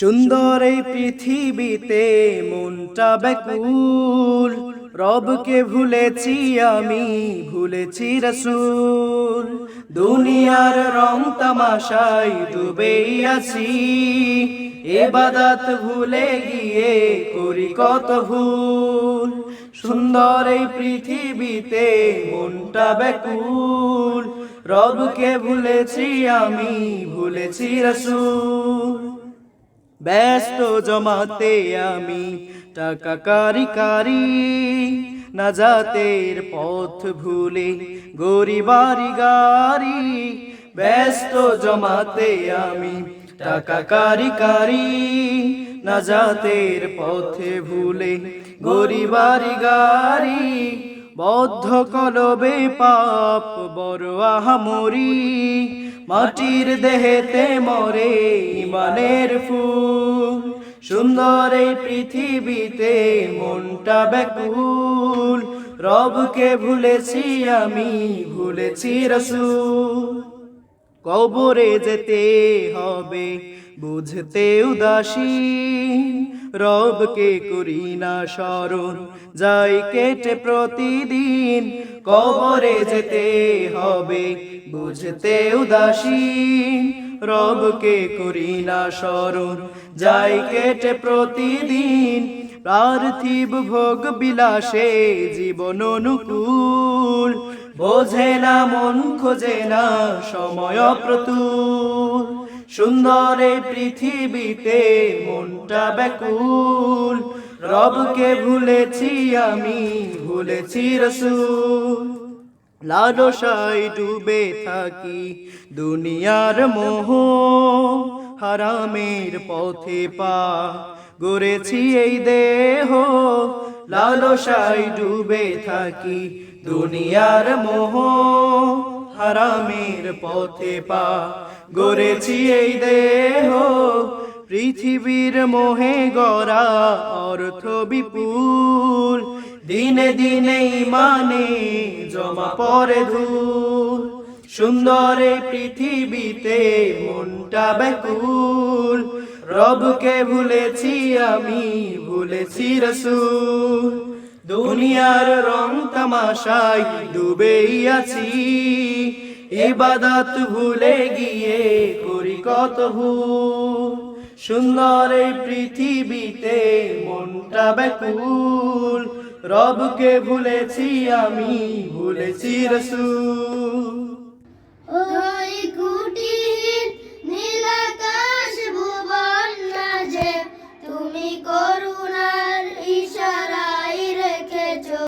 সুন্দর এই পৃথিবীতে মনটা ব্যাকুল। রবকে ভুলেছি আমি, ভুলেছি রসুল। দুনিয়ার রং তামাশাই ডুবেই আছি। এবাদাত ভুলে গিয়ে করি কত ভুল। সুন্দর এই পৃথিবীতে মনটা ব্যাকুল। রবকে ভুলেছি আমি, ভুলেছি রসুল। ব্যস্ত জমাতে আমি টাকা কারি কারি নাজাতের পথ ভুলে গরিবারি গারি ব্যস্ত জমাতে আমি টাকা কারি কারি নাজাতের পথে ভুলে গরিবারি গারি বদ্ধ কলবে পাপ, বড় আহামরি। মাটির দেহেতে মরে ইমানের ফুল। সুন্দর এই পৃথিবীতে মনটা ব্যাকুল। রবকে ভুলেছি আমি, ভুলেছি রসুল। কবরে যেতে হবে বুঝতে উদাসী, রবকে করি না স্মরণ। যাই কেটে প্রতিদিন কবরে যেতে হবে, বুঝতে উদাসীন রবকে করি না স্মরণ। যাই কেটে প্রতিদিন পার্থিব ভোগ বিলাসে জীবন অনুকূল। বোঝে না মন, খোঁজে না সময় প্রতুল সুন্দর এই পৃথিবীতে মনটা ব্যাকুল। রবকে ভুলেছি আমি, ভুলেছি রসুল। লালসাই ডুবে থাকি দুনিয়ার মোহ। হারামের পথে পা গড়েছি এই দেহ। লালসাই ডুবে থাকি দুনিয়ার মোহ। হারামের পথে পা গড়েছি এই দেহ। পৃথিবীর মোহে গড়া অর্থ বিপুল, দিনে দিনে মানে জমা পরে ধূল। সুন্দর পৃথিবীতে মনটা ব্যাকুল, রবকে ভুলেছি আমি, ভুলেছি রসুল। দুনিয়ার রং তামাশাই ডুবেই আছি। এবাদাত ভুলে গিয়ে করি কত ভুল। সুন্দর এই পৃথিবীতে মনটা ব্যাকুল। রবকে ভুলেছি আমি, ভুলেছি রসুল।